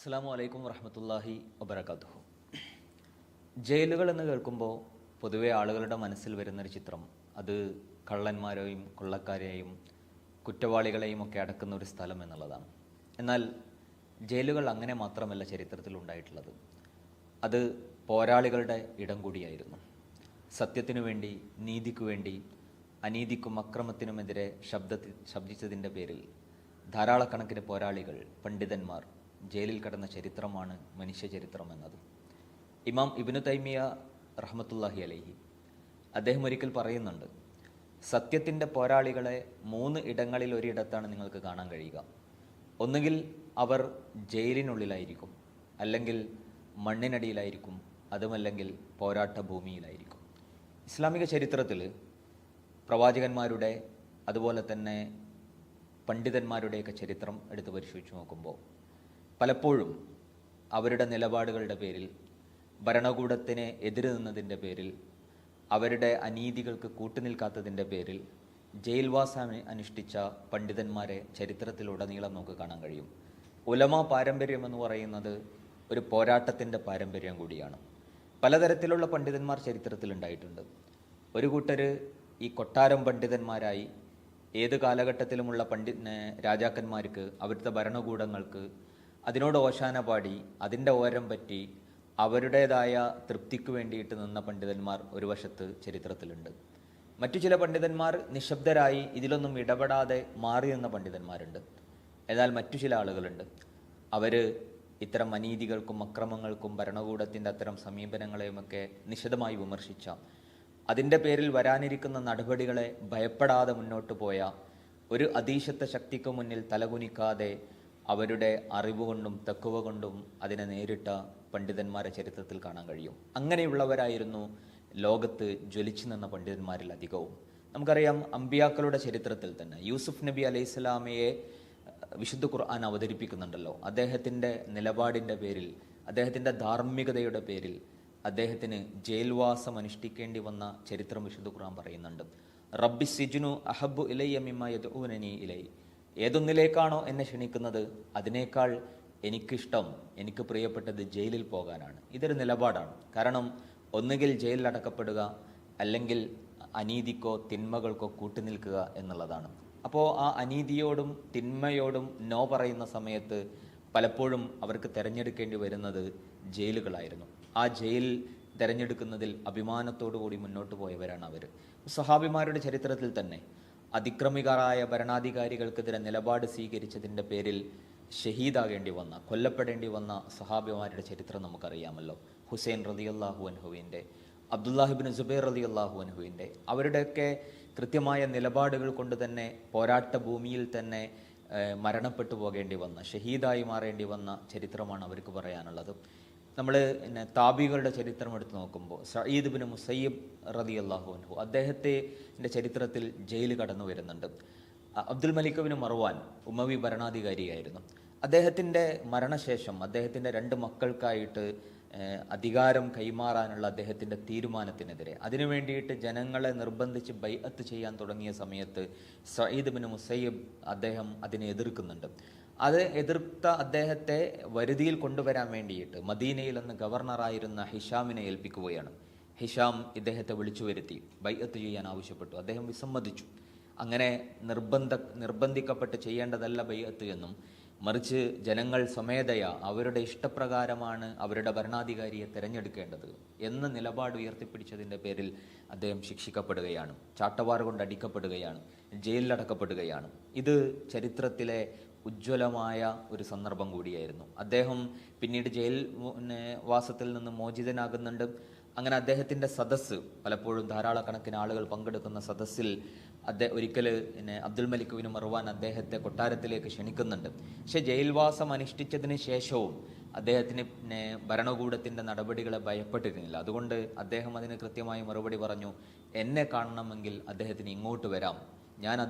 അസ്സാം വലൈക്കും വറഹമത്തല്ലാഹി വബർക്കാത്തു ജയിലുകൾ എന്ന് കേൾക്കുമ്പോൾ പൊതുവെ ആളുകളുടെ മനസ്സിൽ വരുന്നൊരു ചിത്രം. അത് കള്ളന്മാരെയും കൊള്ളക്കാരെയും കുറ്റവാളികളെയും ഒക്കെ അടക്കുന്ന ഒരു സ്ഥലം എന്നുള്ളതാണ്. എന്നാൽ ജയിലുകൾ അങ്ങനെ മാത്രമല്ല ചരിത്രത്തിൽ ഉണ്ടായിട്ടുള്ളത്. അത് പോരാളികളുടെ ഇടം കൂടിയായിരുന്നു. സത്യത്തിനു വേണ്ടി നീതിക്കു വേണ്ടി അനീതിക്കും അക്രമത്തിനുമെതിരെ ശബ്ദ ശബ്ദിച്ചതിന്റെ പേരിൽ ധാരാളക്കണക്കിന് പോരാളികൾ പണ്ഡിതന്മാർ ജയിലിൽ കടന്ന ചരിത്രമാണ് മനുഷ്യ ചരിത്രം എന്നത്. ഇമാം ഇബിനു തൈമിയ റഹ്മത്തുല്ലാഹി അലൈഹി അദ്ദേഹം ഒരിക്കൽ പറയുന്നുണ്ട് സത്യത്തിന്റെ പോരാളികളെ മൂന്ന് ഇടങ്ങളിൽ ഒരിടത്താണ് നിങ്ങൾക്ക് കാണാൻ കഴിയുക. ഒന്നുകിൽ അവർ ജയിലിനുള്ളിലായിരിക്കും അല്ലെങ്കിൽ മണ്ണിനടിയിലായിരിക്കും അതുമല്ലെങ്കിൽ പോരാട്ട ഭൂമിയിലായിരിക്കും. ഇസ്ലാമിക ചരിത്രത്തിൽ പ്രവാചകന്മാരുടെ അതുപോലെ തന്നെ പണ്ഡിതന്മാരുടെയൊക്കെ ചരിത്രം എടുത്ത് പരിശോധിച്ച് നോക്കുമ്പോൾ പലപ്പോഴും അവരുടെ നിലപാടുകളുടെ പേരിൽ ഭരണകൂടത്തിന് എതിര് നിന്നതിന്റെ പേരിൽ അവരുടെ അനീതികൾക്ക് കൂട്ടുനിൽക്കാത്തതിന്റെ പേരിൽ ജയിൽവാസം അനുഷ്ഠിച്ച പണ്ഡിതന്മാരെ ചരിത്രത്തിലുടനീളം നമുക്ക് കാണാൻ കഴിയും. ഉലമ പാരമ്പര്യം എന്ന് പറയുന്നത് ഒരു പോരാട്ടത്തിന്റെ പാരമ്പര്യം കൂടിയാണ്. പലതരത്തിലുള്ള പണ്ഡിതന്മാർ ചരിത്രത്തിലുണ്ടായിട്ടുണ്ട്. ഒരു കൂട്ടർ ഈ കൊട്ടാരം പണ്ഡിതന്മാരായി ഏത് കാലഘട്ടത്തിലുമുള്ള പണ്ഡി രാജാക്കന്മാർക്ക് അവരുടെ ഭരണകൂടങ്ങൾക്ക് അതിനോട് ഓശാന പാടി അതിന്റെ ഓരം പറ്റി അവരുടേതായ തൃപ്തിക്ക് വേണ്ടിയിട്ട് നിന്ന പണ്ഡിതന്മാർ ഒരു വശത്ത് ചരിത്രത്തിലുണ്ട്. മറ്റു ചില പണ്ഡിതന്മാർ നിശബ്ദരായി ഇതിലൊന്നും ഇടപെടാതെ മാറി നിന്ന പണ്ഡിതന്മാരുണ്ട്. എന്നാൽ മറ്റു ചില ആളുകളുണ്ട്. അവർ ഇത്തരം അനീതികൾക്കും അക്രമങ്ങൾക്കും ഭരണകൂടത്തിന്റെ അത്തരം സമീപനങ്ങളെയുമൊക്കെ നിശിതമായി വിമർശിച്ച അതിന്റെ പേരിൽ വരാനിരിക്കുന്ന നടപടികളെ ഭയപ്പെടാതെ മുന്നോട്ട് പോയ ഒരു അതീശത്വ ശക്തിക്ക് മുന്നിൽ തലകുനിക്കാതെ അവരുടെ അറിവ് കൊണ്ടും തെക്കുവ കൊണ്ടും അതിനെ നേരിട്ട പണ്ഡിതന്മാരെ ചരിത്രത്തിൽ കാണാൻ കഴിയും. അങ്ങനെയുള്ളവരായിരുന്നു ലോകത്ത് ജ്വലിച്ചു നിന്ന പണ്ഡിതന്മാരിൽ അധികവും. നമുക്കറിയാം അമ്പിയാക്കളുടെ ചരിത്രത്തിൽ തന്നെ യൂസുഫ് നബി അലൈഹി സ്വലാമയെ വിശുദ്ധ ഖുർആൻ അവതരിപ്പിക്കുന്നുണ്ടല്ലോ. അദ്ദേഹത്തിന്റെ നിലപാടിന്റെ പേരിൽ അദ്ദേഹത്തിന്റെ ധാർമ്മികതയുടെ പേരിൽ അദ്ദേഹത്തിന് ജയിൽവാസം അനുഷ്ഠിക്കേണ്ടി വന്ന ചരിത്രം വിശുദ്ധ ഖുർആൻ പറയുന്നുണ്ട്. റബ്ബി സിജുനു അഹബു ഇലയ്യ മിമ്മ യദ്ഊനനി ഇലൈ. ഏതൊന്നിലേക്കാണോ എന്നെ ക്ഷണിക്കുന്നത് അതിനേക്കാൾ എനിക്കിഷ്ടം എനിക്ക് പ്രിയപ്പെട്ടത് ജയിലിൽ പോകാനാണ്. ഇതൊരു നിലപാടാണ്. കാരണം ഒന്നുകിൽ ജയിലിൽ അടക്കപ്പെടുക അല്ലെങ്കിൽ അനീതിക്കോ തിന്മകൾക്കോ കൂട്ടുനിൽക്കുക എന്നുള്ളതാണ്. അപ്പോൾ ആ അനീതിയോടും തിന്മയോടും നോ പറയുന്ന സമയത്ത് പലപ്പോഴും അവർക്ക് തിരഞ്ഞെടുക്കേണ്ടി വരുന്നത് ജയിലുകളായിരുന്നു. ആ ജയിൽ തിരഞ്ഞെടുക്കുന്നതിൽ അഭിമാനത്തോടു കൂടി മുന്നോട്ട് പോയവരാണ് അവർ സഹാബിമാരുടെ ചരിത്രത്തിൽ തന്നെ അതിക്രമികരായ ഭരണാധികാരികൾക്കെതിരെ നിലപാട് സ്വീകരിച്ചതിന്റെ പേരിൽ ഷഹീദാകേണ്ടി വന്ന കൊല്ലപ്പെടേണ്ടി വന്ന സഹാബിമാരുടെ ചരിത്രം നമുക്കറിയാമല്ലോ. ഹുസൈൻ റതി അള്ളാഹു അൻഹുവിന്റെ അബ്ദുല്ലാഹിബിൻ സുബൈർ റതി അള്ളാഹു അൻഹുവിന്റെ അവരുടെയൊക്കെ കൃത്യമായ നിലപാടുകൾ കൊണ്ട് തന്നെ പോരാട്ട ഭൂമിയിൽ തന്നെ മരണപ്പെട്ടു പോകേണ്ടി വന്ന ഷഹീദായി മാറേണ്ടി വന്ന ചരിത്രമാണ് അവർക്ക് പറയാനുള്ളത്. നമ്മൾ പിന്നെ താബികളുടെ ചരിത്രം എടുത്ത് നോക്കുമ്പോൾ സയ്യിദ് ബിൻ മുസയ്യബ് റതി അള്ളാഹു അൻഹു അദ്ദേഹത്തെ ചരിത്രത്തിൽ ജയിൽ കടന്നു വരുന്നുണ്ട്. അബ്ദുൽ മലിക് ബിൻ മർവാൻ ഉമവി ഭരണാധികാരിയായിരുന്നു. അദ്ദേഹത്തിന്റെ മരണശേഷം അദ്ദേഹത്തിന്റെ രണ്ട് മക്കൾക്കായിട്ട് അധികാരം കൈമാറാനുള്ള അദ്ദേഹത്തിന്റെ തീരുമാനത്തിനെതിരെ. അതിനു വേണ്ടിയിട്ട് ജനങ്ങളെ നിർബന്ധിച്ച് ബൈഅത്ത് ചെയ്യാൻ തുടങ്ങിയ സമയത്ത് സയ്യിദ് ബിൻ മുസയ്യബ് അദ്ദേഹം അതിനെ എതിർക്കുന്നുണ്ട്. അത് എതിർത്ത അദ്ദേഹത്തെ വരുതിയിൽ കൊണ്ടുവരാൻ വേണ്ടിയിട്ട് മദീനയിൽ നിന്ന് ഗവർണറായിരുന്ന ഹിഷാമിനെ ഏൽപ്പിക്കുകയാണ്. ഹിഷാം ഇദ്ദേഹത്തെ വിളിച്ചു വരുത്തി. ബൈഅത്ത് ചെയ്യാൻ ആവശ്യപ്പെട്ടു. അദ്ദേഹം വിസമ്മതിച്ചു. അങ്ങനെ നിർബന്ധ നിർബന്ധിക്കപ്പെട്ട് ചെയ്യേണ്ടതല്ല ബൈഅത്ത് എന്നും മറിച്ച് ജനങ്ങൾ സ്വമേധയ അവരുടെ ഇഷ്ടപ്രകാരമാണ് അവരുടെ ഭരണാധികാരിയെ തിരഞ്ഞെടുക്കേണ്ടത് എന്ന നിലപാട് ഉയർത്തിപ്പിടിച്ചതിന്റെ പേരിൽ അദ്ദേഹം ശിക്ഷിക്കപ്പെടുകയാണ്. ചാട്ടവാർ കൊണ്ട് അടിക്കപ്പെടുകയാണ്. ജയിലിലടക്കപ്പെടുകയാണ്. ഇത് ചരിത്രത്തിലെ ഉജ്ജ്വലമായ ഒരു സന്ദർഭം കൂടിയായിരുന്നു. അദ്ദേഹം പിന്നീട് ജയിൽ വാസത്തിൽ നിന്ന് മോചിതനാകുന്നുണ്ട്. അങ്ങനെ അദ്ദേഹത്തിന്റെ സദസ്സ് പലപ്പോഴും ധാരാളക്കണക്കിന് ആളുകൾ പങ്കെടുക്കുന്ന സദസ്സിൽ അദ്ദേഹം ഒരിക്കൽ പിന്നെ അബ്ദുൽ മലിക്കുവിന് മറുവാൻ അദ്ദേഹത്തെ കൊട്ടാരത്തിലേക്ക് ക്ഷണിക്കുന്നുണ്ട്. പക്ഷേ ജയിൽവാസം അനുഷ്ഠിച്ചതിന് ശേഷവും അദ്ദേഹത്തിന് പിന്നെ ഭരണകൂടത്തിന്റെ നടപടികളെ ഭയപ്പെട്ടിരുന്നില്ല. അതുകൊണ്ട് അദ്ദേഹം അതിന് കൃത്യമായി മറുപടി പറഞ്ഞു എന്നെ കാണണമെങ്കിൽ അദ്ദേഹത്തിന് ഇങ്ങോട്ട് വരാം. ഞാൻ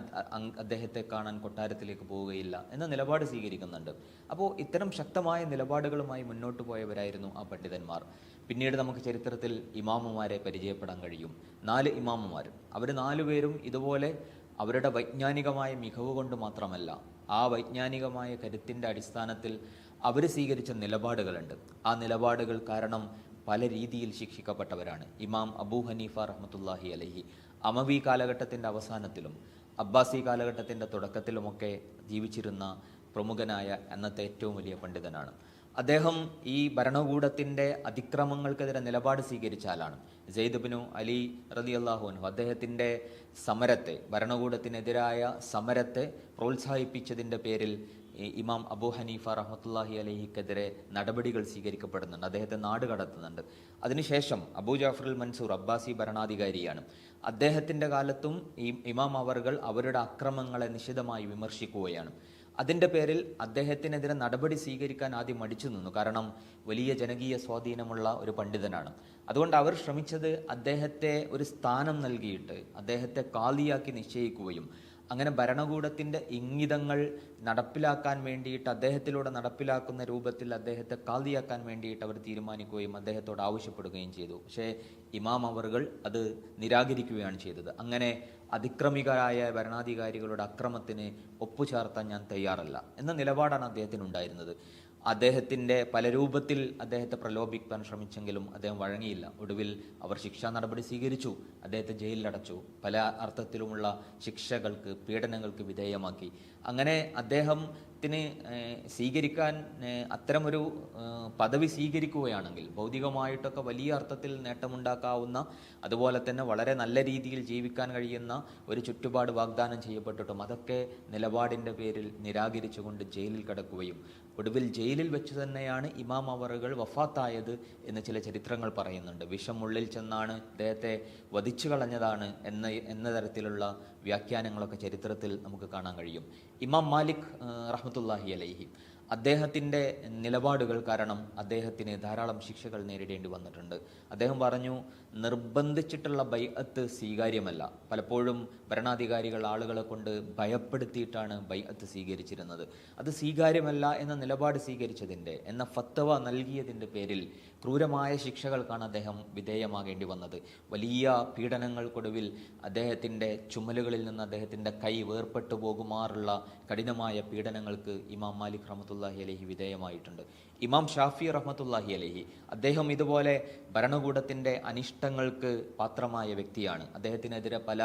അദ്ദേഹത്തെ കാണാൻ കൊട്ടാരത്തിലേക്ക് പോവുകയില്ല എന്ന നിലപാട് സ്വീകരിക്കുന്നുണ്ട്. അപ്പോൾ ഇത്തരം ശക്തമായ നിലപാടുകളുമായി മുന്നോട്ട് പോയവരായിരുന്നു ആ പണ്ഡിതന്മാർ. പിന്നീട് നമുക്ക് ചരിത്രത്തിൽ ഇമാമുമാരെ പരിചയപ്പെടാൻ കഴിയും. നാല് ഇമാമുമാർ. അവർ നാലുപേരും ഇതുപോലെ അവരുടെ വൈജ്ഞാനികമായ മികവ് കൊണ്ട് മാത്രമല്ല ആ വൈജ്ഞാനികമായ കരുത്തിന്റെ അടിസ്ഥാനത്തിൽ അവർ സ്വീകരിച്ച നിലപാടുകളുണ്ട്. ആ നിലപാടുകൾ കാരണം പല രീതിയിൽ ശിക്ഷിക്കപ്പെട്ടവരാണ്. ഇമാം അബൂ ഹനീഫ റഹ്മത്തുല്ലാഹി അലഹി. അമവി കാലഘട്ടത്തിന്റെ അവസാനത്തിലും അബ്ബാസി കാലഘട്ടത്തിന്റെ തുടക്കത്തിലുമൊക്കെ ജീവിച്ചിരുന്ന പ്രമുഖനായ അന്നത്തെ ഏറ്റവും വലിയ പണ്ഡിതനാണ്. അദ്ദേഹം ഈ ഭരണകൂടത്തിന്റെ അതിക്രമങ്ങൾക്കെതിരെ നിലപാട് സ്വീകരിച്ച ആളാണ്. ജെയ്ദബിനു അലി റതി അള്ളാഹുനു അദ്ദേഹത്തിന്റെ സമരത്തെ ഭരണകൂടത്തിനെതിരായ സമരത്തെ പ്രോത്സാഹിപ്പിച്ചതിന്റെ പേരിൽ ഇമാം അബു ഹനീഫ റഹ്മത്തുല്ലാഹി അലഹിക്കെതിരെ നടപടികൾ സ്വീകരിക്കപ്പെടുന്നുണ്ട്. അദ്ദേഹത്തെ നാട് കടത്തുന്നുണ്ട്. അതിനുശേഷം അബൂ ജാഫറുൽ മൻസൂർ അബ്ബാസി ഭരണാധികാരിയാണ്. അദ്ദേഹത്തിന്റെ കാലത്തും ഈ ഇമാം അവർകൾ അവരുടെ അക്രമങ്ങളെ നിശിതമായി വിമർശിക്കുകയാണ്. അതിന്റെ പേരിൽ അദ്ദേഹത്തിനെതിരെ നടപടി സ്വീകരിക്കാൻ ആദ്യം മടിച്ചു നിന്നു. കാരണം വലിയ ജനകീയ സ്വാധീനമുള്ള ഒരു പണ്ഡിതനാണ്. അതുകൊണ്ട് അവർ ശ്രമിച്ചത് അദ്ദേഹത്തെ ഒരു സ്ഥാനം നൽകിയിട്ട് അദ്ദേഹത്തെ കാലിയാക്കി നിശ്ചയിക്കുകയും അങ്ങനെ ഭരണകൂടത്തിന്റെ ഇംഗിതങ്ങൾ നടപ്പിലാക്കാൻ വേണ്ടിയിട്ട് അദ്ദേഹത്തിലൂടെ നടപ്പിലാക്കുന്ന രൂപത്തിൽ അദ്ദേഹത്തെ കാതിയാക്കാൻ വേണ്ടിയിട്ട് അവർ തീരുമാനിക്കുകയും അദ്ദേഹത്തോട് ആവശ്യപ്പെടുകയും ചെയ്തു. പക്ഷേ ഇമാം അവറുകൾ അത് നിരാകരിക്കുകയാണ് ചെയ്തത്. അങ്ങനെ അതിക്രമികരായ ഭരണാധികാരികളുടെ അക്രമത്തിന് ഒപ്പുചേർത്താൻ ഞാൻ തയ്യാറല്ല എന്ന നിലപാടാണ് അദ്ദേഹത്തിനുണ്ടായിരുന്നത്. അദ്ദേഹത്തിന്റെ പല രൂപത്തിൽ അദ്ദേഹത്തെ പ്രലോഭിക്കാൻ ശ്രമിച്ചെങ്കിലും അദ്ദേഹം വഴങ്ങിയില്ല. ഒടുവിൽ അവർ ശിക്ഷാ നടപടി സ്വീകരിച്ചു. അദ്ദേഹത്തെ ജയിലിലടച്ചു. പല അർത്ഥത്തിലുമുള്ള ശിക്ഷകൾക്ക് പീഡനങ്ങൾക്ക് വിധേയമാക്കി. അങ്ങനെ അദ്ദേഹത്തിന് ഏഹ്, സ്വീകരിക്കാൻ അത്തരമൊരു പദവി സ്വീകരിക്കുകയാണെങ്കിൽ ഭൗതികമായിട്ടൊക്കെ വലിയ അർത്ഥത്തിൽ നേട്ടമുണ്ടാക്കാവുന്ന അതുപോലെ തന്നെ വളരെ നല്ല രീതിയിൽ ജീവിക്കാൻ കഴിയുന്ന ഒരു ചുറ്റുപാട് വാഗ്ദാനം ചെയ്യപ്പെട്ടിട്ടും അതൊക്കെ നിലപാടിന്റെ പേരിൽ നിരാകരിച്ചുകൊണ്ട് ജയിലിൽ കിടക്കുകയും ഒടുവിൽ ജയിലിൽ വെച്ച് തന്നെയാണ് ഇമാം അവറുകൾ വഫാത്തായത് എന്ന് ചില ചരിത്രങ്ങൾ പറയുന്നുണ്ട്. വിഷം ഉള്ളിൽ ചെന്നാണ് ഇദ്ദേഹത്തെ വധിച്ചു കളഞ്ഞതാണ് എന്ന എന്ന തരത്തിലുള്ള വ്യാഖ്യാനങ്ങളൊക്കെ ചരിത്രത്തിൽ നമുക്ക് കാണാൻ കഴിയും. ഇമാം മാലിക് റഹ്മത്തുല്ലാഹി അലൈഹി. അദ്ദേഹത്തിന്റെ നിലപാടുകൾ കാരണം അദ്ദേഹത്തിന് ധാരാളം ശിക്ഷകൾ നേരിടേണ്ടി വന്നിട്ടുണ്ട്. അദ്ദേഹം പറഞ്ഞു നിർബന്ധിച്ചിട്ടുള്ള ബൈഅത്ത് സ്വീകാര്യമല്ല. പലപ്പോഴും ഭരണാധികാരികൾ ആളുകളെ കൊണ്ട് ഭയപ്പെടുത്തിയിട്ടാണ് ബൈഅത്ത് സ്വീകരിച്ചിരുന്നത്. അത് സ്വീകാര്യമല്ല എന്ന നിലപാട് സ്വീകരിച്ചതിന്റെ എന്ന ഫത്തവ നൽകിയതിന്റെ പേരിൽ ക്രൂരമായ ശിക്ഷകൾക്കാണ് അദ്ദേഹം വിധേയമാകേണ്ടി വന്നത്. വലിയ പീഡനങ്ങൾക്കൊടുവിൽ അദ്ദേഹത്തിന്റെ ചുമലുകളിൽ നിന്ന് അദ്ദേഹത്തിന്റെ കൈ വേർപെട്ടു പോകുമാറുള്ള കഠിനമായ പീഡനങ്ങൾക്ക് ഇമാം മാലിക് റഹ്മത്തുല്ലാഹി അലഹി വിധേയമായിട്ടുണ്ട്. ഇമാം ഷാഫി റഹ്മത്തുല്ലാഹി അലഹി അദ്ദേഹം ഇതുപോലെ ഭരണകൂടത്തിന്റെ അനിഷ്ടങ്ങൾക്ക് പാത്രമായ വ്യക്തിയാണ്. അദ്ദേഹത്തിനെതിരെ പല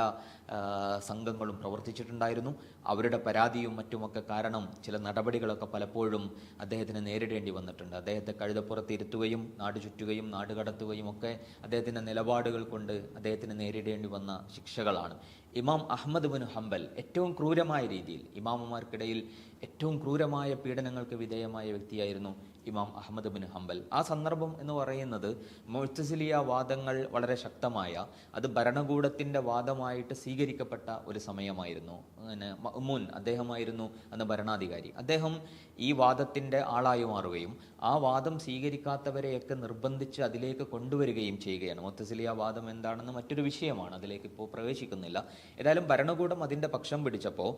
സംഘങ്ങളും പ്രവർത്തിച്ചിട്ടുണ്ടായിരുന്നു. അവരുടെ പരാതിയും മറ്റുമൊക്കെ കാരണം ചില നടപടികളൊക്കെ പലപ്പോഴും അദ്ദേഹത്തിന് നേരിടേണ്ടി വന്നിട്ടുണ്ട്. അദ്ദേഹത്തെ കഴുതപ്പുറത്ത് ഇരുത്തുകയും നാട് ചുറ്റുകയും നാട് കടത്തുകയും ഒക്കെ അദ്ദേഹത്തിന്റെ നിലപാടുകൾ കൊണ്ട് അദ്ദേഹത്തിന് നേരിടേണ്ടി വന്ന ശിക്ഷകളാണ്. ഇമാം അഹമ്മദ് ബിൻ ഹംബൽ ഏറ്റവും ക്രൂരമായ രീതിയിൽ ഇമാമുമാർക്കിടയിൽ ഏറ്റവും ക്രൂരമായ പീഡനങ്ങൾക്ക് വിധേയമായ വ്യക്തിയായിരുന്നു ഇമാം അഹമ്മദ് ബിൻ ഹംബൽ. ആ സന്ദർഭം എന്ന് പറയുന്നത് മുഴ്ത്തസിലിയ വാദങ്ങൾ വളരെ ശക്തമായ അത് ഭരണകൂടത്തിന്റെ വാദമായിട്ട് സ്വീകരിക്കപ്പെട്ട ഒരു സമയമായിരുന്നു. അങ്ങനെ മുൻ അദ്ദേഹമായിരുന്നു അന്ന് ഭരണാധികാരി. അദ്ദേഹം ഈ വാദത്തിന്റെ ആളായി മാറുകയും ആ വാദം സ്വീകരിക്കാത്തവരെയൊക്കെ നിർബന്ധിച്ച് അതിലേക്ക് കൊണ്ടുവരികയും ചെയ്യുകയാണ്. മുത്തസിലിയ വാദം എന്താണെന്ന് മറ്റൊരു വിഷയമാണ് അതിലേക്ക് ഇപ്പോൾ പ്രവേശിക്കുന്നില്ല. ഏതായാലും ഭരണകൂടം അതിന്റെ പക്ഷം പിടിച്ചപ്പോൾ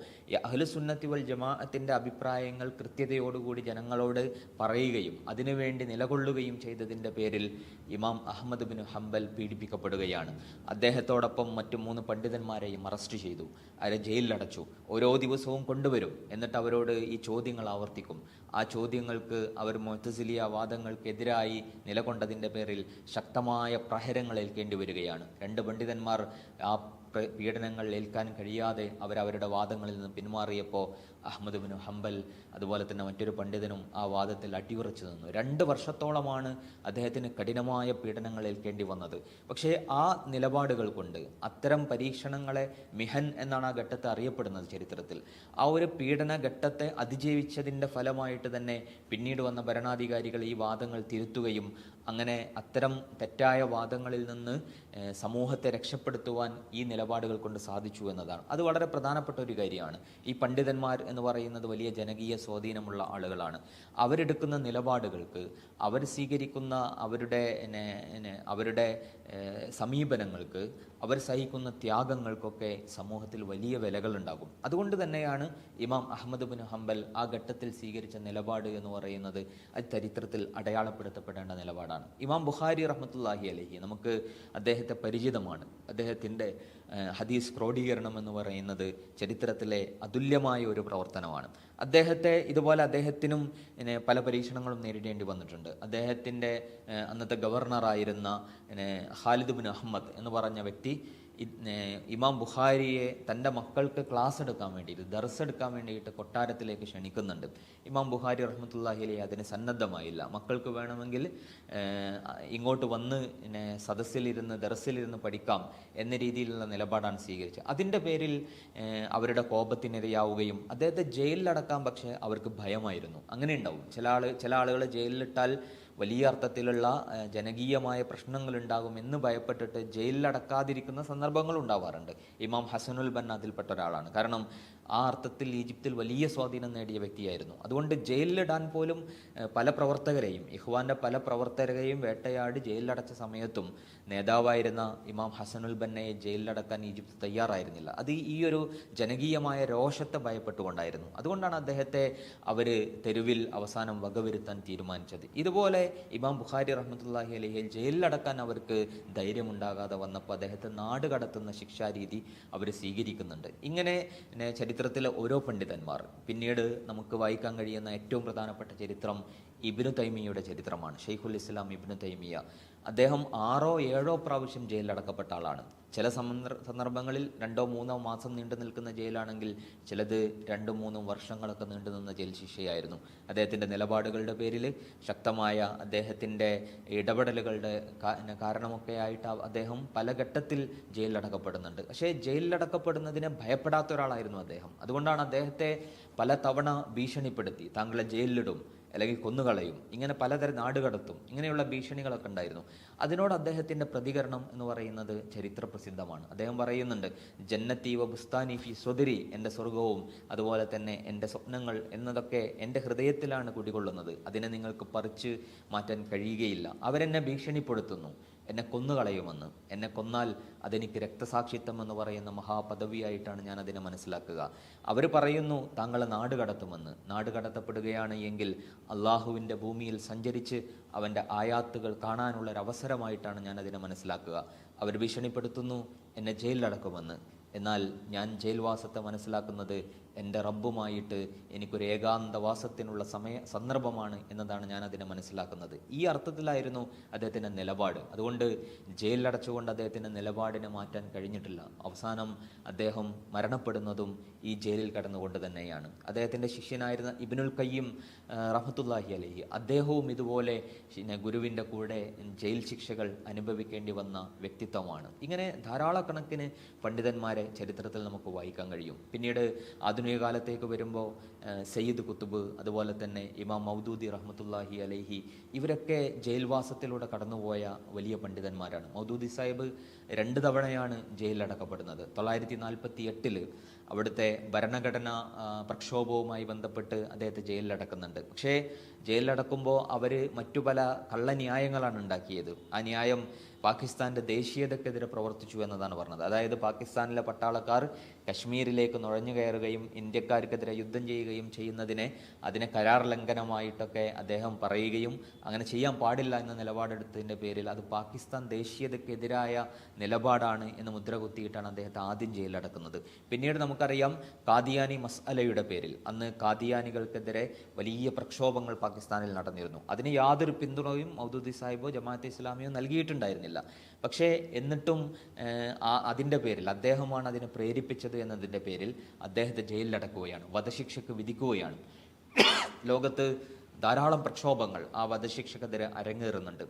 അഹ്ലുസുന്നത്തി വൽ ജമാഅത്തിന്റെ അഭിപ്രായങ്ങൾ കൃത്യതയോടുകൂടി ജനങ്ങളോട് പറയുകയും അതിനുവേണ്ടി നിലകൊള്ളുകയും ചെയ്തതിന്റെ പേരിൽ ഇമാം അഹമ്മദ് ബിൻ ഹംബൽ പീഡിപ്പിക്കപ്പെടുകയാണ്. അദ്ദേഹത്തോടൊപ്പം മറ്റു മൂന്ന് പണ്ഡിതന്മാരെയും അറസ്റ്റ് ചെയ്തു. അവരെ ജയിലിലടച്ചു. ഓരോ ദിവസവും കൊണ്ടുവരും. എന്നിട്ട് അവരോട് ഈ ചോദ്യങ്ങൾ ആവർത്തിക്കും. ആ ചോദ്യങ്ങൾക്ക് അവർ മൊത്തസിലിയ വാദങ്ങൾക്കെതിരായി നിലകൊണ്ടതിന്റെ പേരിൽ ശക്തമായ പ്രഹരങ്ങൾ ഏൽക്കേണ്ടി വരികയാണ്. രണ്ട് പണ്ഡിതന്മാർ ആ പീഡനങ്ങൾ ഏൽക്കാൻ കഴിയാതെ അവരവരുടെ വാദങ്ങളിൽ നിന്ന് പിന്മാറിയപ്പോൾ അഹമ്മദ് ബിൻ ഹംബൽ അതുപോലെ തന്നെ മറ്റൊരു പണ്ഡിതനും ആ വാദത്തിൽ അടിയുറച്ചു നിന്നു. രണ്ട് വർഷത്തോളമാണ് അദ്ദേഹത്തിന് കഠിനമായ പീഡനങ്ങൾ ഏൽക്കേണ്ടി വന്നത്. പക്ഷേ ആ നിലപാടുകൾ കൊണ്ട് അത്തരം പരീക്ഷണങ്ങളെ മിഹൻ എന്നാണ് ആ ഘട്ടത്തെ അറിയപ്പെടുന്നത് ചരിത്രത്തിൽ. ആ ഒരു പീഡന ഘട്ടത്തെ അതിജീവിച്ചതിന്റെ ഫലമായിട്ട് തന്നെ പിന്നീട് വന്ന ഭരണാധികാരികൾ ഈ വാദങ്ങൾ തിരുത്തുകയും അങ്ങനെ അത്തരം തെറ്റായ വാദങ്ങളിൽ നിന്ന് സമൂഹത്തെ രക്ഷപ്പെടുത്തുവാൻ ഈ നിലപാടുകൾ കൊണ്ട് സാധിച്ചു എന്നതാണ്. അത് വളരെ പ്രധാനപ്പെട്ട ഒരു കാര്യമാണ്. ഈ പണ്ഡിതന്മാർ എന്ന് പറയുന്നത് വലിയ ജനകീയ സ്വാധീനമുള്ള ആളുകളാണ്. അവരെടുക്കുന്ന നിലപാടുകൾക്ക് അവർ സ്വീകരിക്കുന്ന അവരുടെ അവരുടെ സമീപനങ്ങൾക്ക് അവർ സഹിക്കുന്ന ത്യാഗങ്ങൾക്കൊക്കെ സമൂഹത്തിൽ വലിയ വിലകളുണ്ടാകും അതുകൊണ്ട് തന്നെയാണ് ഇമാം അഹമ്മദ് ബിൻ ഹംബൽ ആ ഘട്ടത്തിൽ സ്വീകരിച്ച നിലപാട് എന്ന് പറയുന്നത് അത് ചരിത്രത്തിൽ അടയാളപ്പെടുത്തപ്പെടേണ്ട നിലപാടാണ്. ഇമാം ബുഖാരി റഹ്മത്തുല്ലാഹി അലഹി നമുക്ക് അദ്ദേഹത്തെ പരിചിതമാണ്. അദ്ദേഹത്തിന്റെ ഹദീസ് ക്രോഡീകരണം എന്ന് പറയുന്നത് ചരിത്രത്തിലെ അതുല്യമായ ഒരു പ്രവർത്തനമാണ്. അദ്ദേഹത്തെ ഇതുപോലെ അദ്ദേഹത്തിനും പല പരീക്ഷണങ്ങളും നേരിടേണ്ടി വന്നിട്ടുണ്ട്. അദ്ദേഹത്തിന്റെ അന്നത്തെ ഗവർണറായിരുന്ന ഖാലിദ് ബിൻ അഹമ്മദ് എന്ന് പറഞ്ഞ വ്യക്തി ഇമാം ബുഖാരിയെ തന്റെ മക്കൾക്ക് ക്ലാസ് എടുക്കാൻ വേണ്ടിയിട്ട് ദർസ് എടുക്കാൻ വേണ്ടിയിട്ട് കൊട്ടാരത്തിലേക്ക് ക്ഷണിക്കുന്നുണ്ട്. ഇമാം ബുഖാരി റഹ്മത്തുല്ലാഹി അലൈഹി അതിന് സന്നദ്ധമായില്ല. മക്കൾക്ക് വേണമെങ്കിൽ ഇങ്ങോട്ട് വന്ന് പിന്നെ സദസ്സിലിരുന്ന് ദർസിലിരുന്ന് പഠിക്കാം എന്ന രീതിയിലുള്ള നിലപാടാണ് സ്വീകരിച്ചത്. അതിന്റെ പേരിൽ അവരുടെ കോപത്തിനിരയാവുകയും അദ്ദേഹത്തെ ജയിലിലടക്കാൻ പക്ഷേ അവർക്ക് ഭയമായിരുന്നു. അങ്ങനെ ഉണ്ടാവും. ചില ആൾ ചില ആളുകൾ ജയിലിലിട്ടാൽ വലിയ അർത്ഥത്തിലുള്ള ജനകീയമായ എന്ന് ഭയപ്പെട്ടിട്ട് ജയിലിലടക്കാതിരിക്കുന്ന സന്ദർഭങ്ങൾ ഉണ്ടാവാറുണ്ട് ഇമാം ഹസനുൽ ബന്ന അതിൽപ്പെട്ട ഒരാളാണ്. കാരണം ആ അർത്ഥത്തിൽ ഈജിപ്തിൽ വലിയ സ്വാധീനം നേടിയ വ്യക്തിയായിരുന്നു. അതുകൊണ്ട് ജയിലിലിടാൻ പോലും പല പ്രവർത്തകരെയും ഇഹ്വാന്റെ പല പ്രവർത്തകരെയും വേട്ടയാടി ജയിലിലടച്ച സമയത്തും നേതാവായിരുന്ന ഇമാം ഹസനുൽ ബന്നയെ ജയിലിലടക്കാൻ ഈജിപ്ത് തയ്യാറായിരുന്നില്ല. അത് ഈ ഒരു ജനകീയമായ രോഷത്തെ ഭയപ്പെട്ടുകൊണ്ടായിരുന്നു. അതുകൊണ്ടാണ് അദ്ദേഹത്തെ അവർ തെരുവിൽ അവസാനം വകവരുത്താൻ തീരുമാനിച്ചത്. ഇതുപോലെ ഇമാം ബുഖാരി റഹ്മത്തുല്ലാഹി അലഹിയിൽ ജയിലിലടക്കാൻ അവർക്ക് ധൈര്യമുണ്ടാകാതെ വന്നപ്പോൾ അദ്ദേഹത്തെ നാട് കടത്തുന്ന ശിക്ഷാരീതി അവർ സ്വീകരിക്കുന്നുണ്ട്. ഇങ്ങനെ പിന്നെ ചരിത്രത്തിലെ ഓരോ പണ്ഡിതന്മാർ. പിന്നീട് നമുക്ക് വായിക്കാൻ കഴിയുന്ന ഏറ്റവും പ്രധാനപ്പെട്ട ചരിത്രം ഇബ്നു തൈമിയയുടെ ചരിത്രമാണ്. ഷെയ്ഖുൽ ഇസ്ലാം ഇബിനു തൈമിയ. അദ്ദേഹം ആറോ ഏഴോ പ്രാവശ്യം ജയിലിലടക്കപ്പെട്ട ആളാണ്. ചില സന്ദർഭങ്ങളിൽ രണ്ടോ മൂന്നോ മാസം നീണ്ടു നിൽക്കുന്ന ജയിലാണെങ്കിൽ ചിലത് രണ്ടും മൂന്നും വർഷങ്ങളൊക്കെ നീണ്ടു നിന്ന ജയിൽ ശിക്ഷയായിരുന്നു. അദ്ദേഹത്തിന്റെ നിലപാടുകളുടെ പേരിൽ ശക്തമായ അദ്ദേഹത്തിന്റെ ഇടപെടലുകളുടെ കാരണമൊക്കെ ആയിട്ട് അദ്ദേഹം പല ഘട്ടത്തിൽ ജയിലിലടക്കപ്പെടുന്നുണ്ട്. പക്ഷേ ജയിലിലടക്കപ്പെടുന്നതിനെ ഭയപ്പെടാത്ത ഒരാളായിരുന്നു അദ്ദേഹം. അതുകൊണ്ടാണ് അദ്ദേഹത്തെ പല തവണ ഭീഷണിപ്പെടുത്തി. താങ്കളെ ജയിലിലിടും. അല്ലെങ്കിൽ കൊന്നുകളയും ഇങ്ങനെ പലതരം നാടുകടത്തും ഇങ്ങനെയുള്ള ഭീഷണികളൊക്കെ ഉണ്ടായിരുന്നു. അതിനോട് അദ്ദേഹത്തിന്റെ പ്രതികരണം എന്ന് പറയുന്നത് ചരിത്ര പ്രസിദ്ധമാണ് അദ്ദേഹം പറയുന്നുണ്ട് ജന്നത്തീവ ബുസ്താനി ഫി സ്വദരി എന്റെ സ്വർഗവും അതുപോലെ തന്നെ എന്റെ സ്വപ്നങ്ങൾ എന്നതൊക്കെ എന്റെ ഹൃദയത്തിലാണ് കുടികൊള്ളുന്നത്. അതിനെ നിങ്ങൾക്ക് പറിച്ച് മാറ്റാൻ കഴിയുകയില്ല. അവരെന്നെ ഭീഷണിപ്പെടുത്തുന്നു. എന്നെ കൊന്നുകളയുമെന്ന്. എന്നെ കൊന്നാൽ അതെനിക്ക് രക്തസാക്ഷിത്വം എന്ന് പറയുന്ന മഹാപദവിയായിട്ടാണ് ഞാൻ അതിനെ മനസ്സിലാക്കുക. അവർ പറയുന്നു താങ്കൾ നാട് കടത്തുമെന്ന്. നാട് കടത്തപ്പെടുകയാണ് എങ്കിൽ അള്ളാഹുവിന്റെ ഭൂമിയിൽ സഞ്ചരിച്ച് അവന്റെ ആയാത്തുകൾ കാണാനുള്ള ഒരു അവസരമായിട്ടാണ് ഞാൻ അതിനെ മനസ്സിലാക്കുക. അവർ ഭീഷണിപ്പെടുത്തുന്നു എന്നെ ജയിലിലടക്കുമെന്ന്. എന്നാൽ ഞാൻ ജയിൽവാസത്തെ മനസ്സിലാക്കുന്നത് എന്റെ റബ്ബുമായിട്ട് എനിക്കൊരു ഏകാന്തവാസത്തിനുള്ള സമയ സന്ദർഭമാണ് എന്നതാണ് ഞാൻ അതിനെ മനസ്സിലാക്കുന്നത്. ഈ അർത്ഥത്തിലായിരുന്നു അദ്ദേഹത്തിന്റെ നിലപാട്. അതുകൊണ്ട് ജയിലിലടച്ചുകൊണ്ട് അദ്ദേഹത്തിന്റെ നിലപാടിനെ മാറ്റാൻ കഴിഞ്ഞിട്ടില്ല. അവസാനം അദ്ദേഹം മരണപ്പെടുന്നതും ഈ ജയിലിൽ കടന്നുകൊണ്ട് തന്നെയാണ്. അദ്ദേഹത്തിന്റെ ശിഷ്യനായിരുന്ന ഇബിനുൽ കയ്യും റഹത്തുല്ലാഹി അലഹി. അദ്ദേഹവും ഇതുപോലെ ഗുരുവിന്റെ കൂടെ ജയിൽ ശിക്ഷകൾ അനുഭവിക്കേണ്ടി വന്ന വ്യക്തിത്വമാണ്. ഇങ്ങനെ ധാരാളക്കണക്കിന് പണ്ഡിതന്മാരെ ചരിത്രത്തിൽ നമുക്ക് വായിക്കാൻ കഴിയും. പിന്നീട് ആധുനിക കാലത്തേക്ക് വരുമ്പോൾ സയ്യിദ് കുത്തുബ് അതുപോലെ തന്നെ ഇമാം മൗദൂദി റഹ്മത്തുല്ലാഹി അലൈഹി ഇവരൊക്കെ ജയിൽവാസത്തിലൂടെ കടന്നുപോയ വലിയ പണ്ഡിതന്മാരാണ്. മൗദൂദി സാഹിബ് രണ്ട് തവണയാണ് ജയിലിലടക്കപ്പെടുന്നത്. തൊള്ളായിരത്തി നാൽപ്പത്തി എട്ടിൽ അവിടുത്തെ ഭരണഘടന പ്രക്ഷോഭവുമായി ബന്ധപ്പെട്ട് അദ്ദേഹത്തെ ജയിലിലടക്കുന്നുണ്ട്. പക്ഷേ ജയിലിലടക്കുമ്പോൾ അവർ മറ്റു പല കള്ളന്യായങ്ങളാണ് ഉണ്ടാക്കിയത്. ആ ന്യായം പാകിസ്ഥാന്റെ ദേശീയതക്കെതിരെ പ്രവർത്തിച്ചു എന്നതാണ് പറഞ്ഞത്. അതായത് പാകിസ്ഥാനിലെ പട്ടാളക്കാർ കശ്മീരിലേക്ക് നുഴഞ്ഞു കയറുകയും ഇന്ത്യക്കാർക്കെതിരെ യുദ്ധം ചെയ്യുകയും ചെയ്യുന്നതിനെ അതിനെ കരാർ ലംഘനമായിട്ടൊക്കെ അദ്ദേഹം പറയുകയും അങ്ങനെ ചെയ്യാൻ പാടില്ല എന്ന നിലപാടെടുത്തതിന്റെ പേരിൽ അത് പാകിസ്ഥാൻ ദേശീയതക്കെതിരായ നിലപാടാണ് എന്ന് മുദ്ര കുത്തിയിട്ടാണ് അദ്ദേഹത്തെ ആദ്യം ജയിലടക്കുന്നത് പിന്നീട് നമുക്കറിയാം കാദിയാനി മസ്അലയുടെ പേരിൽ. അന്ന് കാദിയാനികൾക്കെതിരെ വലിയ പ്രക്ഷോഭങ്ങൾ പാകിസ്ഥാനിൽ നടന്നിരുന്നു. അതിന് യാതൊരു പിന്തുണയും മൗദൂദി സാഹിബോ ജമാഅത്തെ ഇസ്ലാമിയോ നൽകിയിട്ടുണ്ടായിരുന്നില്ല. പക്ഷേ എന്നിട്ടും ആ അതിന്റെ പേരിൽ അദ്ദേഹമാണ് അതിനെ പ്രേരിപ്പിച്ചത് എന്നതിന്റെ പേരിൽ അദ്ദേഹത്തെ ജയിലിലടക്കുകയാണ് വധശിക്ഷയ്ക്ക് വിധിക്കുകയാണ്. ലോകത്ത് ധാരാളം പ്രക്ഷോഭങ്ങൾ ആ വധശിക്ഷക്കെതിരെ അരങ്ങേറുന്നുണ്ട്.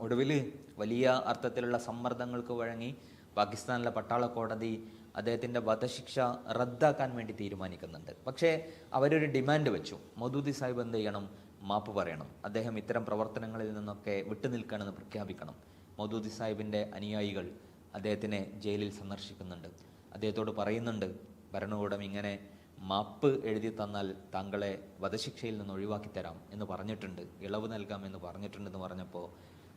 ഒടുവിൽ വലിയ അർത്ഥത്തിലുള്ള സമ്മർദ്ദങ്ങൾക്ക് വഴങ്ങി പാകിസ്ഥാനിലെ പട്ടാള കോടതി അദ്ദേഹത്തിന്റെ വധശിക്ഷ റദ്ദാക്കാൻ വേണ്ടി തീരുമാനിക്കുന്നുണ്ട്. പക്ഷേ അവരൊരു ഡിമാൻഡ് വെച്ചു മൗദൂദി സാഹിബ് എന്ത് ചെയ്യണം? മാപ്പ് പറയണം. അദ്ദേഹം ഇത്തരം പ്രവർത്തനങ്ങളിൽ നിന്നൊക്കെ വിട്ടുനിൽക്കണമെന്ന് പ്രഖ്യാപിക്കണം. മൗദൂദി സാഹിബിന്റെ അനുയായികൾ അദ്ദേഹത്തിനെ ജയിലിൽ സന്ദർശിക്കുന്നുണ്ട്. അദ്ദേഹത്തോട് പറയുന്നുണ്ട് ഭരണകൂടം ഇങ്ങനെ മാപ്പ് എഴുതി തന്നാൽ താങ്കളെ വധശിക്ഷയിൽ നിന്ന് ഒഴിവാക്കി തരാം എന്ന് പറഞ്ഞിട്ടുണ്ട് ഇളവ് നൽകാം എന്ന് പറഞ്ഞിട്ടുണ്ടെന്ന് പറഞ്ഞപ്പോൾ